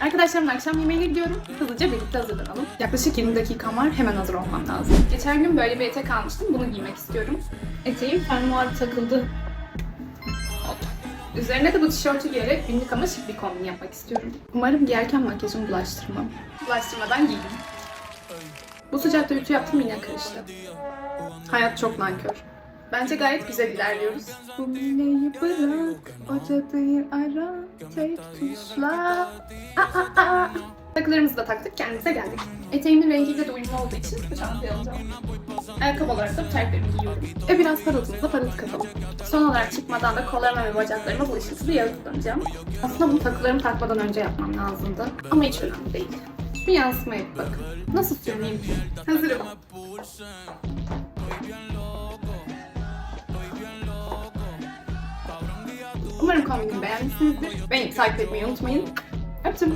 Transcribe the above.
Arkadaşlarımla akşam yemeğine gidiyorum. Hızlıca birlikte hazırlanalım. Yaklaşık 20 dakikam var. Hemen hazır olmam lazım. Geçen gün böyle bir etek almıştım. Bunu giymek istiyorum. Eteğim fermuar takıldı. Üzerine de bu tişörtü giyerek günlük ama şık bir kombin yapmak istiyorum. Umarım giyerken makyajımı bulaştırmam. Bulaştırmadan giydim. Bu sıcakta ütü yaptım yine karıştı. Hayat çok nankör. Bence gayet güzel ilerliyoruz. Bu mileyi bırak, o cadıyı ara, tek tuşla. Aa, aa, aa. Takılarımızı da taktık, kendimize geldik. Eteğimin rengiyle de uyumlu olduğu için bu çantayı alacağım. Ayakkabı olarak da bu terliklerimi giyiyorum. Ve biraz parıltımıza parıltı katalım. Son olarak çıkmadan da kollarıma ve bacaklarıma bu ışıltılı yağı kullanacağım. Aslında bunu takılarımı takmadan önce yapmam lazımdı. Ama hiç önemli değil. Bir yansımaya bir bakın. Nasıl sürüneyim ki? Hazırım. Umarım kombinimi beğenmişsinizdir. Beni takip etmeyi unutmayın. Öptüm.